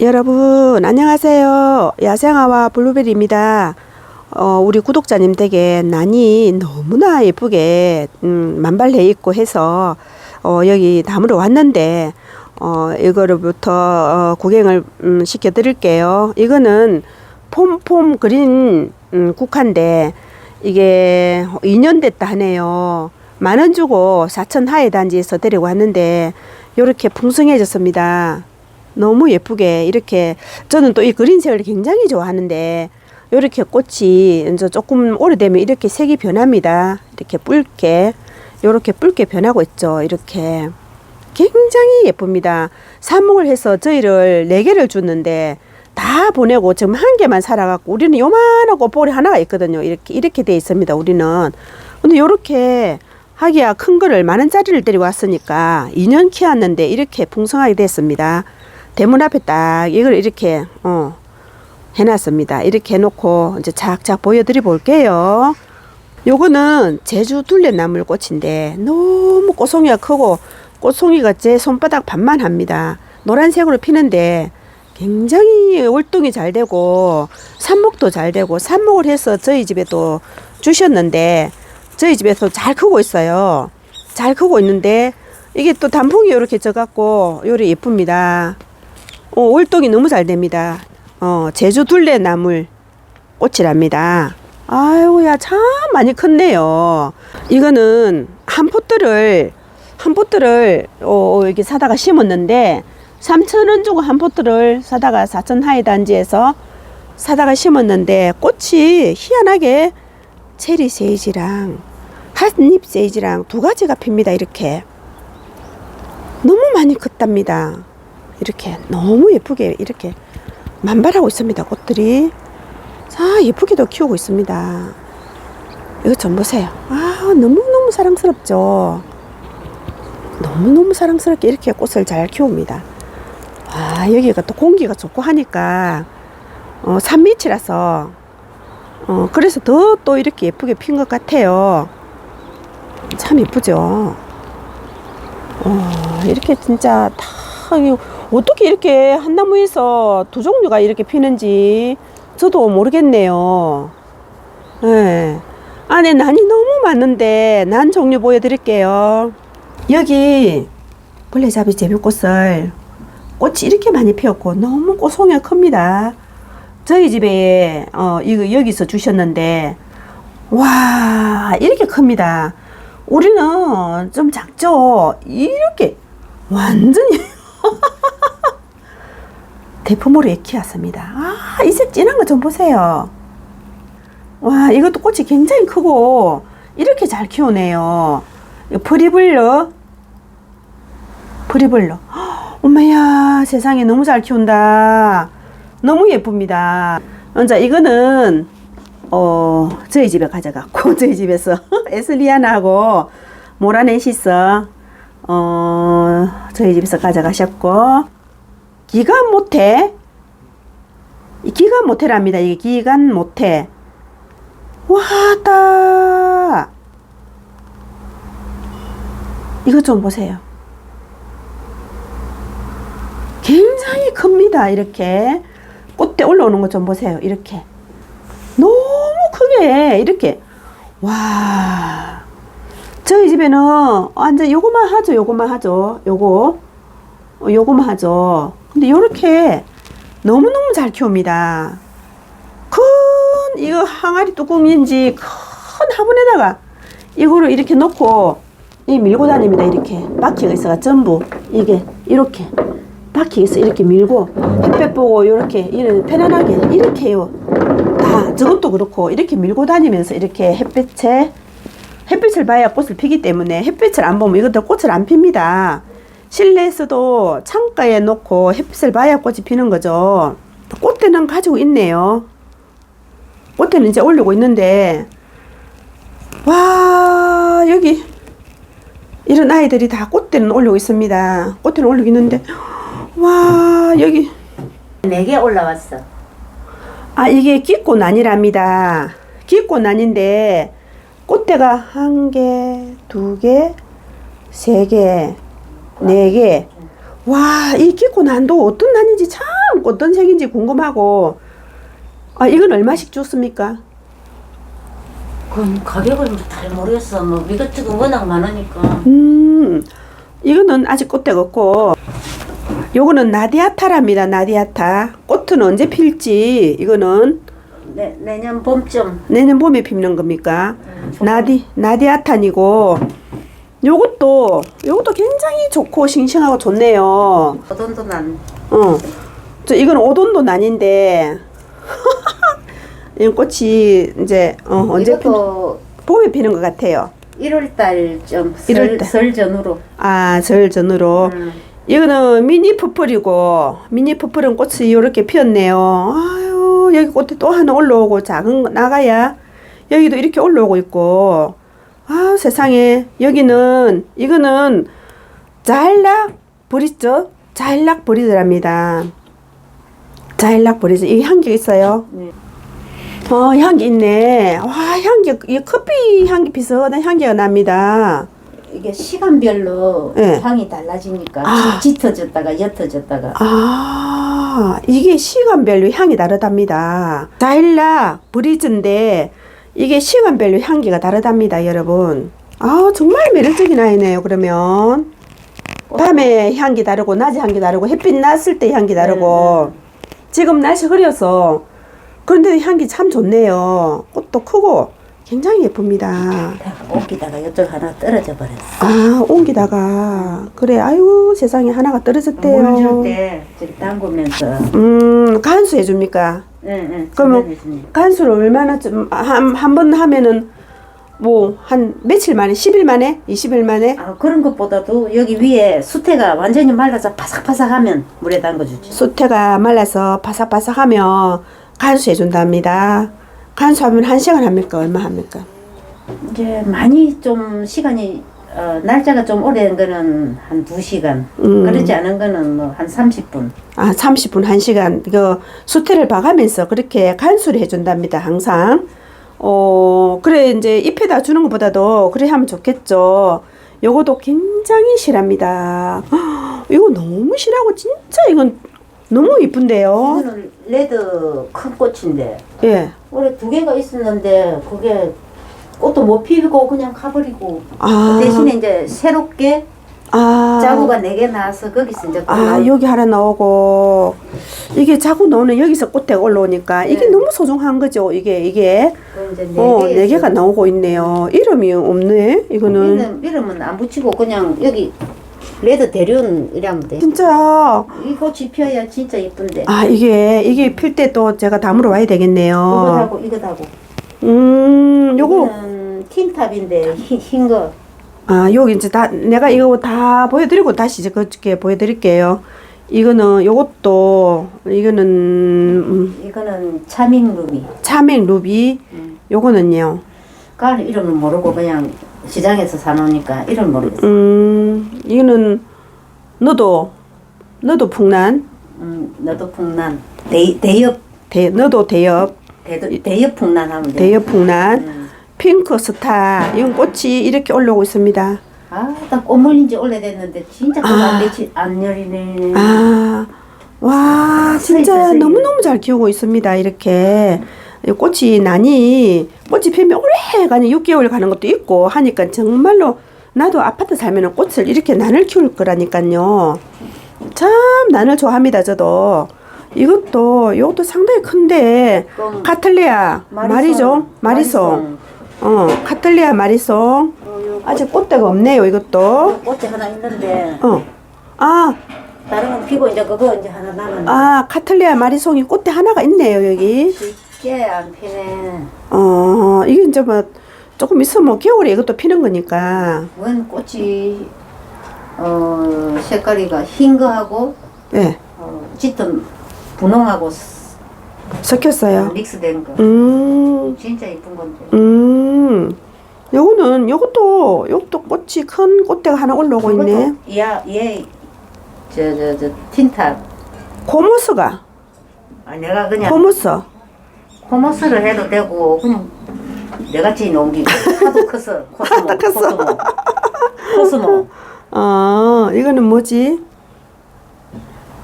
여러분 안녕하세요. 야생아와 블루베리입니다. 어, 우리 구독자님 댁에 난이 너무나 예쁘게 음, 만발해 있고 해서 어, 여기 담으러 왔는데 어, 이거로부터 어, 구경을 음, 시켜 드릴게요. 이거는 폼폼 그린 음, 국화인데 이게 2년 됐다 하네요. 만 원 주고 사천 하회 단지에서 데리고 왔는데 이렇게 풍성해졌습니다. 너무 예쁘게 이렇게 저는 또 이 그린색을 굉장히 좋아하는데 이렇게 꽃이 이제 조금 오래되면 이렇게 색이 변합니다. 이렇게 붉게 이렇게 붉게 변하고 있죠. 이렇게 굉장히 예쁩니다. 삽목을 해서 저희를 네 개를 줬는데 다 보내고 지금 한 개만 살아갖고 우리는 요만하고 볼이 하나가 있거든요. 이렇게 이렇게 돼 있습니다. 우리는 근데 요렇게 하기야 큰 거를 만 원짜리를 데리고 왔으니까 2년 키웠는데 이렇게 풍성하게 됐습니다. 대문 앞에 딱 이걸 이렇게 어 해놨습니다. 이렇게 해놓고 이제 착착 보여드려 볼게요. 요거는 제주 둘레나물 꽃인데 너무 꽃송이가 크고 꽃송이가 제 손바닥 반만 합니다. 노란색으로 피는데 굉장히 월동이 잘 되고 삽목도 잘 되고 삽목을 해서 저희 집에 또 주셨는데 저희 집에서 잘 크고 있어요. 잘 크고 있는데 이게 또 단풍이 이렇게 져갖고 요리 예쁩니다. 어, 월동이 너무 잘 됩니다. 어, 제주 둘레 나물 꽃이랍니다. 아이고야 참 많이 컸네요. 이거는 한 포트를 한 포트를 어, 여기 사다가 심었는데 3천 원 주고 한 포트를 사다가 사천 하이 단지에서 사다가 심었는데 꽃이 희한하게 체리 세이지랑 한잎 세이지랑 두 가지가 핍니다. 이렇게 너무 많이 컸답니다. 이렇게 너무 예쁘게 이렇게 만발하고 있습니다. 꽃들이 자 예쁘게도 키우고 있습니다. 이거 좀 보세요. 아 너무 너무 사랑스럽죠. 너무 너무 사랑스럽게 이렇게 꽃을 잘 키웁니다. 아 여기가 또 공기가 좋고 하니까 어, 산밑이라서 어, 그래서 더 또 이렇게 예쁘게 핀 것 같아요. 참 예쁘죠. 어, 이렇게 진짜 다 이- 어떻게 이렇게 한 나무에서 두 종류가 이렇게 피는지 저도 모르겠네요. 예. 안에 난이 너무 많은데 난 종류 보여드릴게요. 여기 벌레잡이 제비꽃을 꽃이 이렇게 많이 피었고 너무 꽃송이가 큽니다. 저희 집에 어 이거 여기서 주셨는데 와 이렇게 큽니다. 우리는 좀 작죠. 이렇게 완전히 대포모로 키웠습니다. 아, 이색 진한 거 좀 보세요. 와, 이것도 꽃이 굉장히 크고 이렇게 잘 키우네요. 프리블러, 프리블러. 헉, 엄마야, 세상에 너무 잘 키운다. 너무 예쁩니다. 먼저 이거는 어 저희 집에 가져갔고 저희 집에서 에슬리아나하고 모라네시스 어 저희 집에서 가져가셨고 모태 이 기간 모태랍니다. 이게 기간 모태 와다 이것 좀 보세요. 굉장히 큽니다. 이렇게 꽃대 올라오는 것 좀 보세요. 이렇게 너무 크게 이렇게 와 저희 집에는 완전 요거만 하죠. 요거만 하죠. 요거 어, 요거만 하죠. 근데 요렇게 너무너무 잘 키웁니다. 큰 이거 항아리 뚜껑인지 큰 화분에다가 이거를 이렇게 놓고 이 밀고 다닙니다. 이렇게 바퀴가 있어가 전부 이게 이렇게 바퀴 있어 이렇게 밀고 햇볕 보고 이렇게 이런 편안하게 이렇게 해요. 다 저것도 그렇고 이렇게 밀고 다니면서 이렇게 햇볕에 햇빛을 봐야 꽃을 피기 때문에 햇빛을 안 보면 이것도 꽃을 안 핍니다. 실내에서도 창가에 놓고 햇빛을 봐야 꽃이 피는 거죠. 꽃대는 가지고 있네요. 꽃대는 이제 올리고 있는데 와 여기 이런 아이들이 다 꽃대는 올리고 있습니다. 꽃대는 올리고 있는데 와 여기 네 개 올라왔어. 아 이게 기꽃 난이랍니다. 기꽃 난인데 꽃대가 한 개, 두 개, 세 개, 네 개. 와, 이 기꽃 난도 어떤 난인지 참 어떤 색인지 궁금하고 아 이건 얼마씩 줬습니까? 그럼 가격을 잘 모르겠어. 뭐 이것저것 워낙 많으니까. 음 이거는 아직 꽃대가 없고 요거는 나디아타랍니다 나디아타 꽃은 언제 필지 이거는 내, 내년 봄쯤. 내년 봄에 피는 겁니까? 음, 나디 나디아탄이고 요것도 요것도 굉장히 좋고 싱싱하고 좋네요. 어돈도 난. 어. 저 이건 오돈도 난인데 이 꽃이 이제 어, 언제 피, 이것도 봄에 피는 것 같아요. 1월달 일월 좀 달. 설 전후로. 아, 절 전으로. 음. 이거는 미니 퍼플이고 미니 퍼플은 꽃이 이렇게 피었네요. 아유 여기 꽃이 또 하나 올라오고 작은 거 나가야 여기도 이렇게 올라오고 있고 아 세상에 여기는 이거는 자일락 브리죠 자일락 브리드랍니다. 자일락 브리즈 이 향기 있어요. 네. 어 향기 있네. 와 향기 이 커피 향기 비슷한 향기가 납니다. 이게 시간별로 네. 향이 달라지니까 아. 짙어졌다가 옅어졌다가 아, 이게 시간별로 향이 다르답니다. 자일라 브리즈인데 이게 시간별로 향기가 다르답니다, 여러분. 아, 정말 매력적인 아이네요, 그러면. 밤에 향기 다르고, 낮에 향기 다르고, 햇빛 났을 때 향기 다르고. 지금 날씨 흐려서. 그런데 향기 참 좋네요. 꽃도 크고, 굉장히 예쁩니다. 옮기다가 이쪽 하나 떨어져 버렸어. 아, 옮기다가. 그래, 아유, 세상에 하나가 떨어졌대요. 물줄때 저기 담그면서 음, 간수 해 줍니까? 응응 그러면 간수를 얼마나 좀, 한, 한번 하면은, 뭐, 한 며칠 만에, 10일 만에? 20일 만에? 아 그런 것보다도 여기 위에 수태가 완전히 말라서 바삭바삭하면 물에 담궈주지. 수태가 말라서 바삭바삭하면 간수 해 준답니다. 간수하면 한 시간 합니까? 얼마 합니까? 이제 많이 좀 시간이 어, 날짜가 좀 오래된 거는 한두 시간. 음. 그렇지 않은 거는 뭐 한 30분. 아, 30분, 1시간. 그, 수태를 봐가면서 그렇게 간수를 해준답니다, 항상. 어, 그래, 이제 잎에다 주는 것보다도 그래 하면 좋겠죠. 요것도 굉장히 실합니다. 이거 너무 실하고, 진짜 이건 너무 이쁜데요. 이거는 레드 큰 꽃인데 예. 올해 두 개가 있었는데 그게 꽃도 못 피우고 그냥 가버리고 아, 대신에 이제 새롭게 아, 자구가 네 개 나와서 거기서 이제 아, 또 여기 하나 나오고, 이게 자꾸 나오는 여기서 꽃대가 올라오니까, 이게 네. 너무 소중한 거죠, 이게, 이게. 그 이제 네 어, 개네 개가 나오고 있네요. 이름이 없네, 이거는. 이름, 이름은 안 붙이고 그냥 여기 레드 대륜 이라면 돼. 진짜, 이 꽃이 피어야 진짜 예쁜데. 아, 이게, 이게 필 때 또 제가 담으러 와야 이거 되겠네요. 하고 이거 하고. 음, 요거, 이거는 틴탑인데 흰, 흰 거. 아, 여기 이제 다, 내가 이거 다 보여드리고 다시 이제 그렇게 보여드릴게요. 이거는, 요것도, 이거는, 음, 이거는 차밍 루비. 차맹 루비, 음. 요거는요. 가을 이름은 모르고 그냥 시장에서 사놓으니까 이름 모르겠어. 음, 이거는, 너도, 너도 풍란, 음, 너도 풍란. 대, 대엽. 대, 너도 대엽, 대, 대엽 풍란 하면 돼. 대엽 풍란, 음. 핑크 스타, 이건 꽃이 이렇게 올라오고 있습니다. 아, 딱꽃 물린 지 오래됐는데 진짜 아. 그안 안 열리네. 아, 와, 진짜 서 있어, 서 너무 너무 잘 키우고 있습니다. 이렇게. 이 꽃이 나니, 꽃이 피면 오래 가니 6개월 가는 것도 있고 하니까 정말로 나도 아파트 살면 꽃을 이렇게 난을 키울 거라니까요. 참 난을 좋아합니다, 저도. 이것도, 이것도 상당히 큰데, 그럼 카틀레아, 마리종, 마리송. 어, 카틀레아 마리송. 어, 요 아직 꽃대가 없네요, 이것도. 꽃이 하나 있는데 어. 아, 다른 건 피고 이제 그거 이제 하나 남았네. 아, 카틀레아 마리송이 꽃대 하나가 있네요, 여기. 쉽게 안 피네. 어, 이게 이제 뭐, 조금 있으면 뭐 겨울에 이것도 피는 거니까. 원 꽃이 어 색깔이가 흰 거하고 예, 어, 짙은 분홍하고 스- 섞였어요. 믹스된 거. 음, 진짜 예쁜 건데. 음. 요거는, 요것도, 요것도 꽃이 큰 꽃대가 하나 올라오고 있네. 얘얘저저 저 틴탑. 고무스가, 아 내가 그냥 고무스. 코머스를 해도 되고 그냥 내같이 넘기고 하도 커서 코스모 하도 컸어. 코스모 코스모 어, 이거는 뭐지?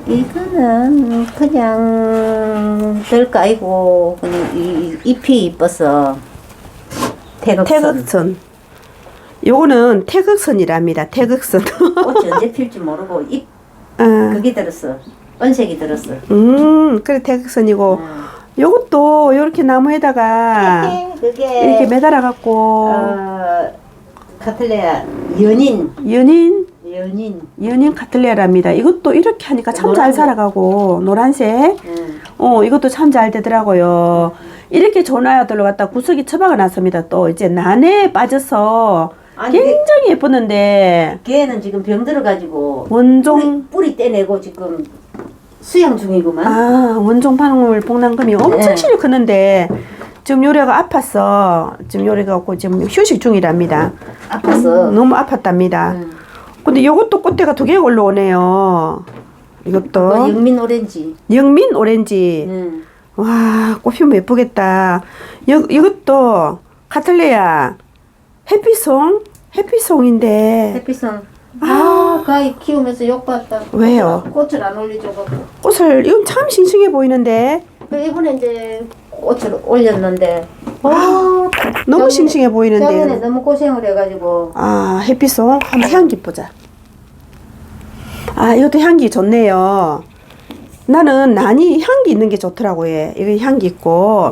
이거는 그냥 별 까이고 그냥 이, 이 잎이 이뻐서 태극선 태극선. 요거는 태극선이랍니다. 태극선. 꽃이 언제 필지 모르고 잎 아, 그게 들었어 은색이 들었어 음, 그래 태극선이고 음. 요것도 요렇게 나무에다가 그게 이렇게 매달아 갖고 어, 카틀레아 연인 연인 연인 연인 카틀레아랍니다. 이것도 이렇게 하니까 참 잘. 살아가고 노란색. 음. 어, 이것도 참 잘 되더라고요. 이렇게 전화들로 갖다 구석이 처박아 놨습니다. 또 이제 난에 빠져서 아니, 굉장히 예쁘는데 걔는 지금 병 들어가지고 원종 뿌리, 뿌리 떼내고 지금 수양 중이구만 아 원종 방울 복랑금이 엄청 네. 실이 크는데 지금 요래가 아팠어. 지금 요래가 갖고 지금 휴식 중이랍니다. 아파서 너무 아팠답니다. 음. 근데 요것도 꽃대가 두 개 올라오네요. 이것도 영민 오렌지 영민 오렌지. 음. 와, 꽃 피우면 예쁘겠다. 여, 이것도 카틀레야 해피송? 해피송인데 햇빛은 아 가위 키우면서 욕받다 왜요? 꽃을 안 올려줘갖고 꽃을 이건 참 싱싱해 보이는데 그 이번에 이제 꽃을 올렸는데 와 너무 작년에- 싱싱해 보이는데 너무 고생을 해가지고 아 해피송 한번 향기 보자. 아 이것도 향기 좋네요. 나는 난이 향기 있는 게 좋더라고요. 얘. 이거 향기 있고.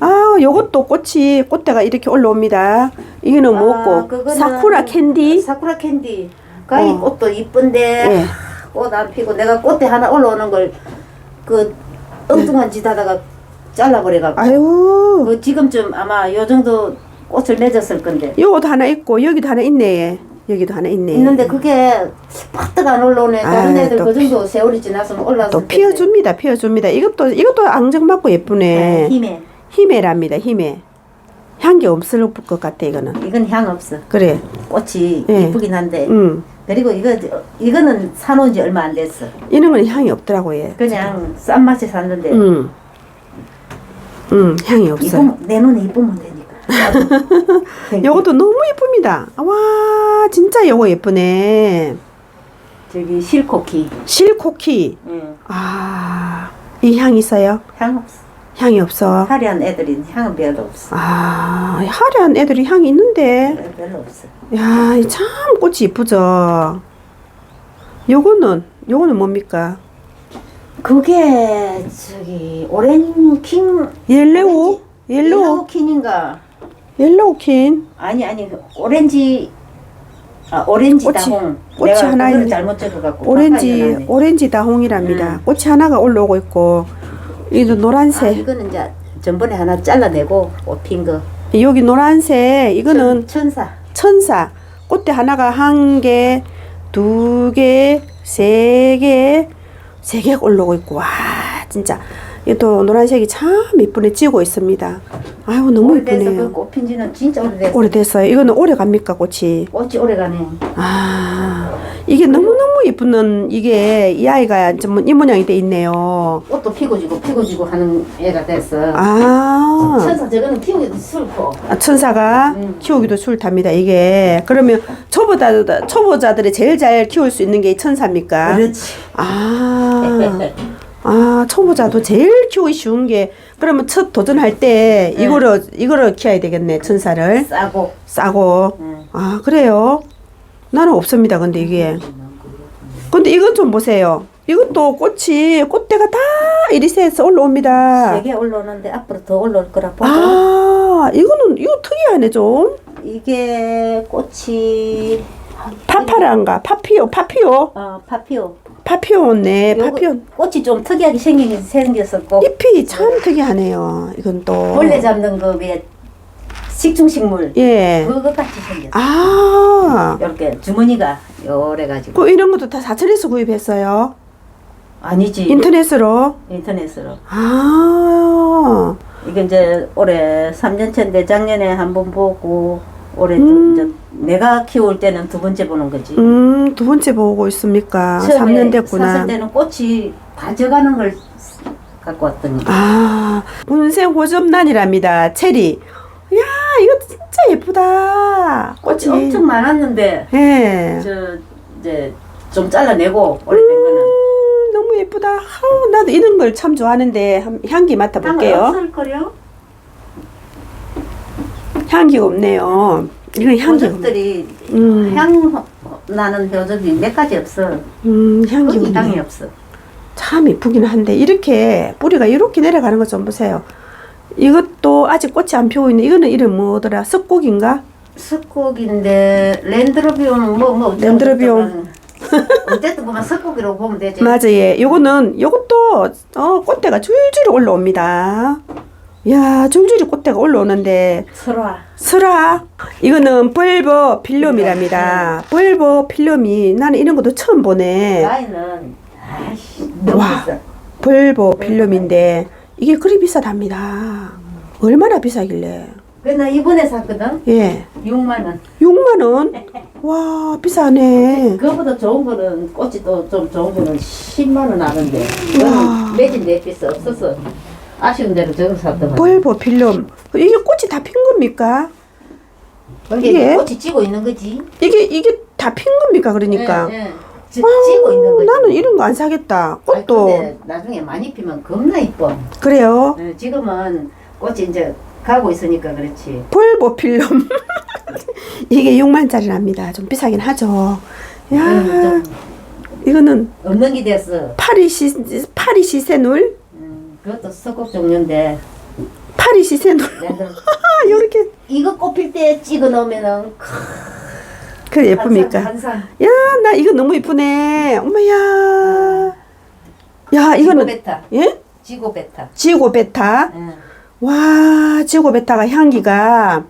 아, 요것도 꽃이 꽃대가 이렇게 올라옵니다. 이거는 아, 뭐고 그거는 사쿠라 캔디. 사쿠라 캔디 가위 어. 꽃도 이쁜데 예. 꽃 안 피고 내가 꽃대 하나 올라오는 걸 그 엉뚱한 짓 하다가 잘라버려갖고 아유, 그 지금쯤 아마 요 정도 꽃을 맺었을 건데 요것도 하나 있고 여기도 하나 있네. 여기도 하나 있네. 있는데 그게 파뜩 안 올라오네 다른 아, 애들 또 그 정도 세월이 지났으면 올라왔을 또 텐데. 피워줍니다. 피워줍니다. 이것도 이것도 앙증맞고 네, 예쁘네. 힘에 힘에랍니다. 힘에. 향기 없을 것 같아 이거는. 이건 향 없어 그래. 꽃이 예. 이쁘긴 한데 음. 그리고 이거 이거는 사놓은 지 얼마 안 됐어 이런 건 향이 없더라고 얘. 그냥 싼 맛에 샀는데 음. 음, 향이 없어요. 이쁘면 내 눈에 이쁘면 되니까 요것도 너무 예쁩니다. 와, 진짜 요거 예쁘네. 저기 실코키 실코키. 응. 아, 이 향 있어요? 향 없어 향이 없어. 화려한 애들이 향은 별로 없어 아, 화려한 애들이 향이 있는데. 별로 없어 야, 이참 꽃이 예쁘죠. 요거는 요거는 뭡니까? 그게 저기 오렌 킹 옐로우? 옐로우 옐로우? 킹인가 옐로우 킨. 아니 아니 그 오렌지 아 오렌지 꽃이- 다홍 꽃이 내가 하나 그거를 있네. 잘못 적어갖고 오렌지 깜빡이 오렌지 다홍이랍니다. 음. 꽃이 하나가 올라오고 있고 이도 아, 노란색. 이거는 이제 전번에 하나 잘라내고 옷핀 거 여기 노란색 이거는 천, 사 천사 꽃대 하나가 한 개, 두 개, 세 개, 세 개가 올라오고 있고 와 진짜. 이 또 노란색이 참 이쁘네 지고 있습니다. 아유 너무 그 이쁘네요. 꽃핀 지는 진짜 오래됐어 오래됐어요. 이거는 오래 갑니까 꽃이? 꽃이 오래 가네 아 이게 너무 너무 이쁘는 이게 이 아이가 좀 이 모양이 돼 있네요. 꽃도 피고 지고 피고 지고 하는 애가 됐어 아. 천사 저거는 키우기도 싫고 아, 천사가 음. 키우기도 술답니다. 이게 그러면 초보자 초보자들이 제일 잘 키울 수 있는 게 이 천사입니까? 그렇지 아, 아 초보자도 제일 키우기 쉬운 게 그러면 첫 도전할 때 네. 이거를 이거를 키워야 되겠네 천사를 싸고 싸고 응. 아 그래요? 나는 없습니다. 근데 이게 근데 이건 좀 보세요. 이것도 꽃이 꽃대가 다 이리 새서 올라옵니다. 세개 올라오는데 앞으로 더 올라올 거라 보고 아 이거는 이거 특이하네 좀. 이게 꽃이 파파란가 파피오 파피오 어 파피오 파피오네 요거 파피오 꽃이 좀 특이하게 생긴 생겼었고. 잎이 참 특이하네요 이건 또. 벌레 잡는 거에 식충식물. 예. 그거 같이 생겼어. 아, 이렇게 주머니가 요래 가지고. 그 이런 것도 다 사천에서 구입했어요. 아니지. 인터넷으로. 인터넷으로. 아, 이게 이제 올해 3년째인데 작년에 한 번 보고 올해 또 음. 이제 내가 키울 때는 두 번째 보는 거지. 음, 두 번째 보고 있습니까? 처음에 3년 됐구나. 샀을 때는 꽃이 다 져가는 걸 갖고 왔더니 아, 문생 고점란이랍니다. 체리. 야, 이거 진짜 예쁘다. 꽃이. 엄청 많았는데 예. 저 이제 좀 잘라내고 오래된 거는 음, 너무 너무 예쁘다. 아우, 나도 이런 걸 참 좋아하는데 한- 향기 맡아볼게요. 없을 거요. 향기가 없네요. 이건 없네. 호적들이 음. 향 나는 호적이 몇 가지 없어. 음, 향기 거기 없네. 없어. 참 이쁘긴 한데 이렇게 뿌리가 이렇게 내려가는 거좀 보세요. 이것도 아직 꽃이 안 피고 있는 이거는 이름 뭐더라? 석곡인가? 석곡인데 랜드로비움 뭐뭐 랜드로비움. 어쨌든 보면 석곡이라고 보면 되지. 맞아 예. 요거는 요것도 어 꽃대가 줄줄이 올라옵니다. 야 줄줄이 꽃대가 올라오는데 설화. 설아 이거는 뻘버 필름이랍니다. 뻘버 필름이 나는 이런 것도 처음 보네. 나이는 아이씨 너무 와. 비싸. 벌보 필름인데 이게 그리 비싸답니다. 얼마나 비싸길래? 그나 이번에 샀거든. 예. 6만 원. 6만 원? 와, 비싸네. 그거보다 좋은 거는 꽃이 또 좀 좋은 거는 10만 원 하는데 와. 그거는 매진 내비서 없어서 아쉬운 대로 저거 샀더만. 벌보 필름. 이게 꽃이 다 핀 겁니까? 이게 이게? 꽃이 찌고 있는 거지. 이게 이게 다 핀 겁니까? 그러니까. 예, 예. 지, 찌고 있는 거지. 나는 이런 거 안 사겠다. 아니, 꽃도 근데 나중에 많이 피면 겁나 이뻐. 그래요. 예, 지금은 꽃이 이제 가고 있으니까 그렇지. 벌보 필름. 이게 6만짜리랍니다. 좀 비싸긴 하죠. 야, 음, 좀 이거는 없는 게 됐어. 파리 시 파리 시세눌, 음, 그것도 석곡 종류인데. 파리 시세눌. 얘들 아, 요렇게 이거 꽃필 때 찍어 놓으면은 그 예쁩니까? 한상. 야, 나 이거 너무 이쁘네. 엄마야. 야, 이거는 지고베타. 예? 지고베타. 지고 베타. 예. 와, 지고 베타가 향기가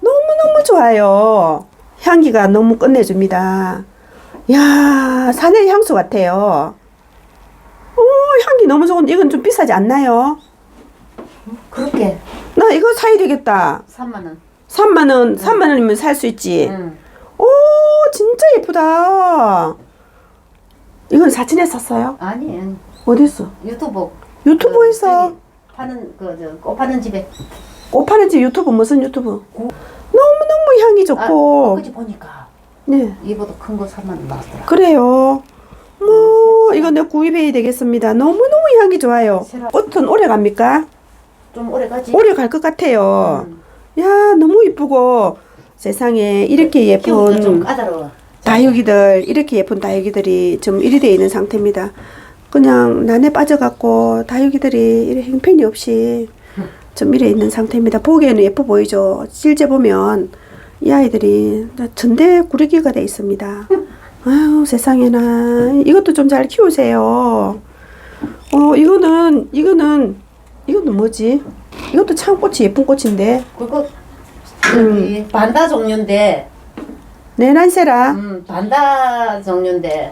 너무 너무 좋아요. 향기가 너무 끝내줍니다. 야, 산의 향수 같아요. 오, 향기 너무 좋은데 이건 좀 비싸지 않나요? 그렇게 나 이거 사야 되겠다. 3만 원. 3만 원, 3만 원이면 살 수 있지. 응. 오, 진짜 예쁘다. 이건 사진에 샀어요? 아니 어딨어? 유튜브 유튜브에서 그, 파는 그저꽃 파는 집에 꽃 파는 집 유튜브 무슨 유튜브? 너무너무 향이 아, 좋고 그지 보니까 네 이보다 큰 거 3만 원 나왔더라. 그래요 뭐 이거 내 구입해야 되겠습니다 너무너무 향이 좋아요. 꽃은 오래 갑니까? 좀 오래 가지. 오래 갈 것 같아요 음. 야 너무 이쁘고 세상에 이렇게 좀 예쁜 까다로워. 다육이들 이렇게 예쁜 다육이들이 좀 이리 돼 있는 상태입니다. 그냥 난에 빠져갖고 다육이들이 이래 형편이 없이 좀 이래 있는 상태입니다. 보기에는 예뻐 보이죠. 실제 보면 이 아이들이 전대 구르기가 돼 있습니다. 아유 세상에나 이것도 좀 잘 키우세요. 어 이거는 이거는 이거는 뭐지? 이것도 참 꽃이 예쁜 꽃인데 그거 음. 저기 반다 종류인데 네란세라 음, 반다 종류인데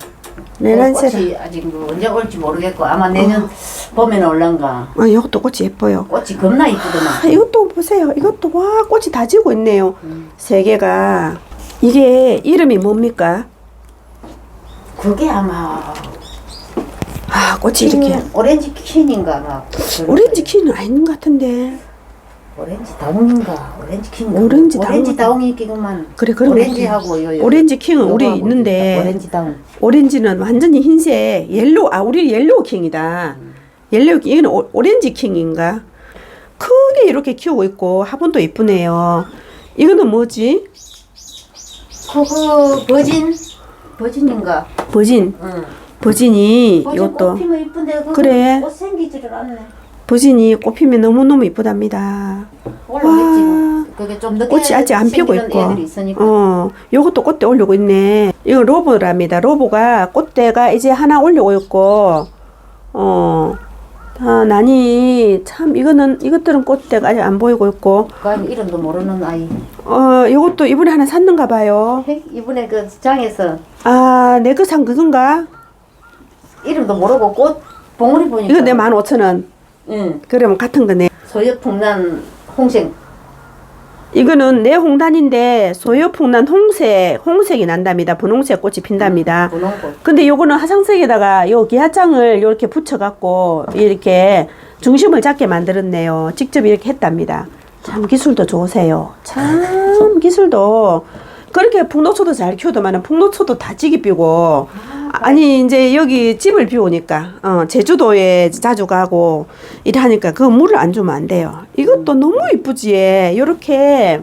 네란세라 꽃이 아직 뭐 언제 올지 모르겠고 아마 내년 봄에는 올란가 아 이것도 꽃이 예뻐요. 꽃이 겁나 이쁘더만 아, 이것도 보세요. 이것도 와 꽃이 다 지고 있네요. 음. 세 개가 이게 이름이 뭡니까? 그게 아마 아 꽃이 이렇게 킨, 오렌지 킨인가 막 오렌지. 키는 아닌 것 같은데 오렌지 다웅인가 오렌지 킨인가 오렌지 오렌지 다웅. 다웅이 끼고만 그래 그런 거 오렌지하고 요, 요 오렌지 킹은 우리 요거하고 있는데 오렌지 다웅 오렌지는 완전히 흰색 옐로우 아 우리 옐로우 킹이다. 옐로우 킹 이건 오, 오렌지 킹인가? 크게 이렇게 키우고 있고 화분도 이쁘네요. 이거는 뭐지? 그거 버진 버진인가 버진 응. 버진이 버진 이것도 꽃피면 이쁜데 그래. 꽃 생기지를 않네 버진이 꽃 피면 너무너무 이쁘답니다. 올라오겠지 뭐. 그게 좀 늦게 꽃이 아직 안 피고 생기는 있고. 애들이 있으니까 어, 요것도 꽃대 올리고 있네. 이거 로보랍니다. 로보가 꽃대가 이제 하나 올리고 있고, 어, 아, 나니, 참, 이거는, 이것들은 꽃대가 아직 안 보이고 있고, 그 아이 이름도 모르는 아이 어, 요것도 이번에 하나 샀는가 봐요. 이번에 그 장에서 아, 내 거 산 그건가? 이름도 모르고 꽃 봉우리 보니까 이거 내 15,000원. 응 그러면 같은 거네. 소엽풍난 홍색 이거는 내 홍단인데, 소요풍난 홍색, 홍색이 난답니다. 분홍색 꽃이 핀답니다. 분홍꽃 근데 요거는 화상색에다가 요 기하장을 이렇게 붙여갖고 이렇게 중심을 잡게 만들었네요. 직접 이렇게 했답니다. 참 기술도 좋으세요. 참 기술도 그렇게 풍노초도 잘 키우더만은 풍노초도 다 지기 삐고 아 니 이제 여기 집을 비우니까 어, 제주도에 자주 가고 이러니까 그 물을 안 주면 안 돼요. 이것도 너무 이쁘지. 요렇게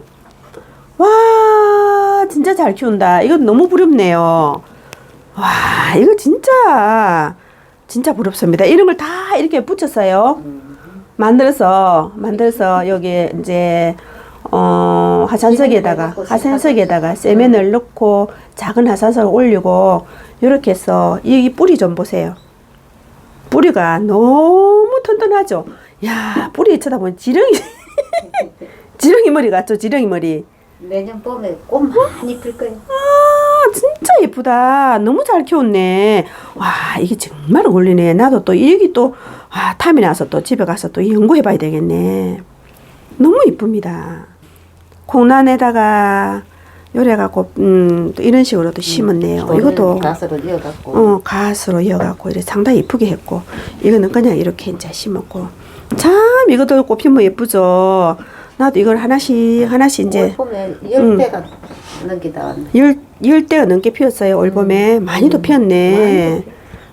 와 진짜 잘 키운다. 이건 너무 부럽네요. 와 이거 진짜 진짜 부럽습니다. 이런 걸 다 이렇게 붙였어요. 만들어서 만들어서 여기 이제 어 하산석에다가 하산석에다가 세면을 넣고 작은 하산석을 올리고 이렇게 해서 이 뿌리 좀 보세요. 뿌리가 너무 튼튼하죠. 야 뿌리 쳐다보면 지렁이 지렁이 머리 같죠? 지렁이 머리. 내년 봄에 꽃 많이 필 거예요. 아, 진짜 예쁘다. 너무 잘 키웠네. 와, 이게 정말 어울리네. 나도 또 여기 또, 아, 탐이 나서 또 집에 가서 또 연구해봐야 되겠네. 너무 이쁩니다. 콩란에다가 요래갖고, 음, 또 이런 식으로 또 심었네요. 이것도, 가스로 이어갖고 어, 가스로 이어갖고, 이래 상당히 이쁘게 했고, 이거는 그냥 이렇게 이제 심었고. 참, 이것도 꽃피면 예쁘죠. 나도 이걸 하나씩, 하나씩 이제, 올 봄에 열 대가 넘기다 왔네. 열, 열 대가 넘게 피었어요, 올 봄에. 많이도 피었네.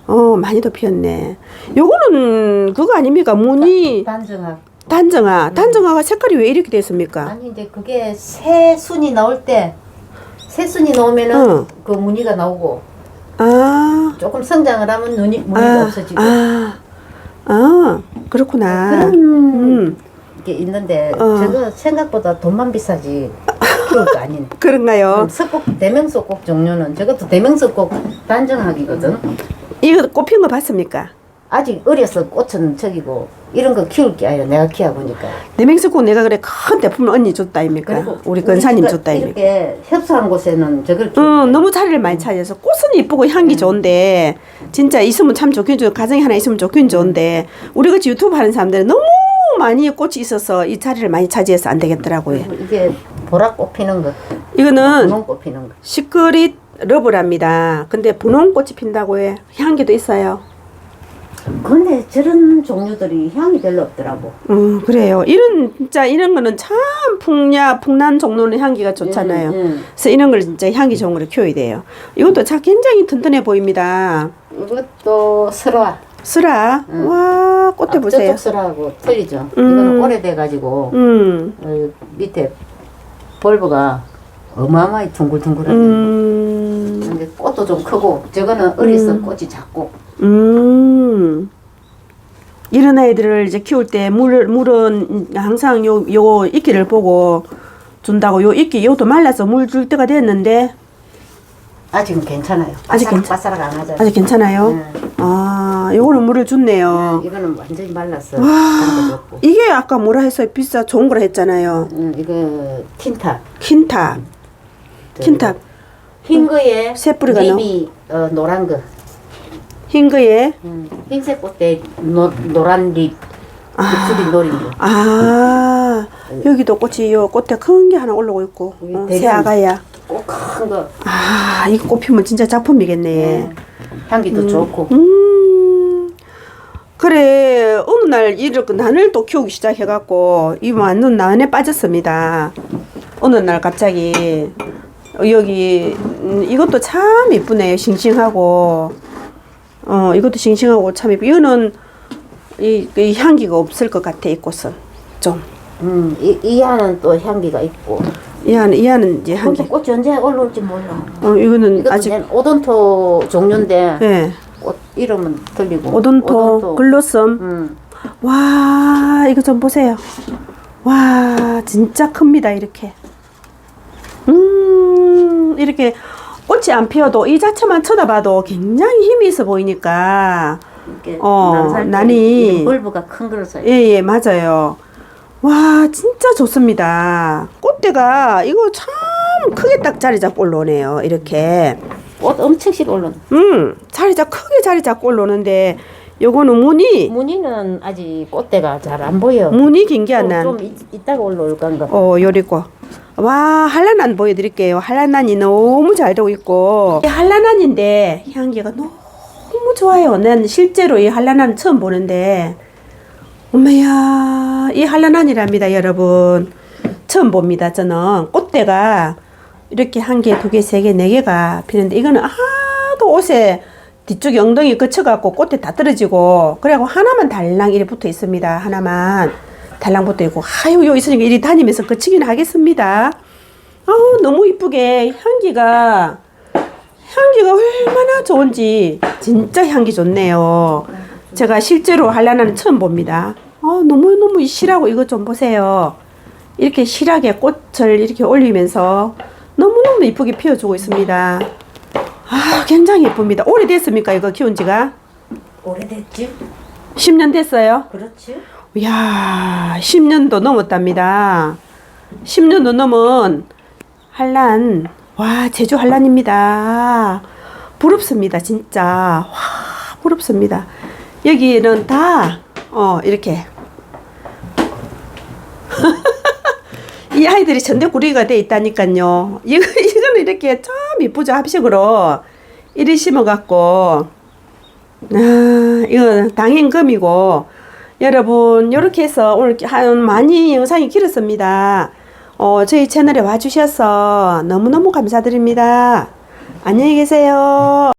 어, 많이도 피었네. 요거는 그거 아닙니까? 무늬 단정학. 단정화. 단정화가 색깔이 왜 이렇게 됐습니까? 아니 이제 그게 새 순이 나올 때 새 순이 나오면은 응. 그 무늬가 나오고 아, 조금 성장을 하면 무늬, 무늬가 아, 없어지고 아, 아, 그렇구나. 그런 음, 게 있는데 어. 저거 생각보다 돈만 비싸지 키울 거 아니네. 그런가요? 석곡 대명석곡 종류는 저것도 대명석곡 단정학이거든. 이거 꽃핀 거 봤습니까? 아직 어려서 꽃은 저기고 이런 거 키울 게 아니라 내가 키워 보니까. 내맹스코 내가 그래 큰 대품을 언니 줬다 아닙니까? 우리 근사님 줬다 아닙니까? 이렇게 협소한 곳에는 저걸 키울 어, 너무 자리를 많이 차지해서 꽃은 이쁘고 향기 좋은데 진짜 있으면 참 좋긴 좋 가정에 하나 있으면 좋긴 좋은데 우리 같이 유튜브 하는 사람들은 너무 많이 꽃이 있어서 이 자리를 많이 차지해서 안 되겠더라고요. 이게 보라 꽃 피는 거, 이거는 분홍 꽃 피는 거. 시크릿 러브랍니다. 근데 분홍 꽃이 핀다고 해. 향기도 있어요. 근데 저런 종류들이 향이 별로 없더라고. 음, 그래요. 이런 진짜 이런 거는 참 풍냐 풍란 종로는 향기가 좋잖아요. 음, 음. 그래서 이런 걸 진짜 향기 좋은 걸 키워야 돼요. 이것도 참 굉장히 튼튼해 보입니다. 이것도 설화. 쓰라. 음. 와, 꽃대 아, 보세요. 저쪽 설화하고 틀리죠. 음. 이거는 오래돼가지고 음. 어, 밑에 벌브가 어마어마히 둥글둥글하네. 음. 근데 꽃도 좀 크고 저거는 어려서 음. 꽃이 작고 음. 이런 아이들을 이제 키울 때 물, 물은 항상 요, 요 이끼를 보고 준다고 요 이끼 요도 말라서 물 줄 때가 됐는데 아직은 괜찮아요. 아직 바사락 괜찮- 바사락 안 하잖아요. 아직 괜찮아요? 네. 아, 요거는 물을 줬네요. 이거는 완전히 말랐어. 와. 이게 아까 뭐라 했어요? 비싸, 좋은 거라 했잖아요. 음, 이거 틴탑. 킨탑. 킨탑. 흰 거에 새 뿌리가 립이 어, 노란 거. 흰 거에. 음, 흰색 꽃에 노, 노란 립. 입술이 노린 거. 아, 여기도 꽃이 요 꽃에 큰게 하나 올라오고 있고. 여기 어. 새 아가야. 꼭큰 거. 아, 이거 꽃 피면 진짜 작품이겠네. 음, 향기도 좋고. 음. 그래, 어느 날 이렇게 난을 또 키우기 시작해갖고, 이 완전 난에 빠졌습니다. 어느 날 갑자기, 여기, 음, 이것도 참 이쁘네요. 싱싱하고. 어, 이것도 싱싱하고 참 이쁘. 이거는, 이, 이 향기가 없을 것 같아, 이 꽃은. 좀. 음, 이, 이 안은 또 향기가 있고. 이 안은, 이 안은 이제 향기. 꽃이 언제 올라올지 몰라. 어, 이거는 이것도 아직, 아직... 오돈토 종류인데 예. 꽃 이름은 틀리고. 오돈토, 글로썸. 음, 와, 이거 좀 보세요. 와, 진짜 큽니다, 이렇게. 음, 이렇게 꽃이 안 피어도 이 자체만 쳐다봐도 굉장히 힘이 있어 보이니까. 어, 난이- 이 벌브가 큰 거를 써요. 예, 예, 맞아요. 와, 진짜 좋습니다. 꽃대가 이거 참 크게 딱 자리 잡고 올라오네요, 이렇게. 꽃 엄청 씩 올라. 음, 자리 잡, 크게 자리 잡고 올라오는데, 요거는 무늬, 무늬는 아직 꽃대가 잘 안 보여. 무늬 긴게안 좀, 난. 좀 이- 이따가 올라올 건가. 봐. 어, 요리고. 와, 한라난 보여드릴게요. 한라난이 너무 잘 되고 있고. 이 한라난인데 향기가 너무 좋아요. 난 실제로 이 한라난 처음 보는데, 엄마야, 이 한라난이랍니다, 여러분. 처음 봅니다, 저는. 꽃대가 이렇게 한 개, 두 개, 세 개, 네 개가 피는데, 이거는 하도 옷에 뒤쪽에 엉덩이 거쳐갖고 꽃에 다 떨어지고 그래갖고 하나만 달랑 이리 붙어 있습니다. 하나만 달랑 붙어 있고 아유 요 있으니까 이리 다니면서 거치긴 하겠습니다. 아우 너무 이쁘게 향기가 향기가 얼마나 좋은지 진짜 향기 좋네요. 제가 실제로 한라나는 처음 봅니다. 아 너무 너무 실하고 이것 좀 보세요. 이렇게 실하게 꽃을 이렇게 올리면서 너무 너무 이쁘게 피워주고 있습니다. 아 굉장히 예쁩니다. 오래됐습니까 이거 키운 지가? 오래됐지? 10년 됐어요. 그렇지? 이야 10년도 넘었답니다. 10년도 넘은 한란 와 제주 한란입니다. 부럽습니다 진짜 와 부럽습니다. 여기는 다 어 이렇게 이 아이들이 전대구리가 돼 있다니까요. 이거 이거는 이렇게 좀 이쁘죠 합식으로 이리 심어갖고 아 이거 당행금이고 여러분 이렇게 해서 오늘 한 많이 영상이 길었습니다. 어 저희 채널에 와주셔서 너무너무 감사드립니다. 안녕히 계세요.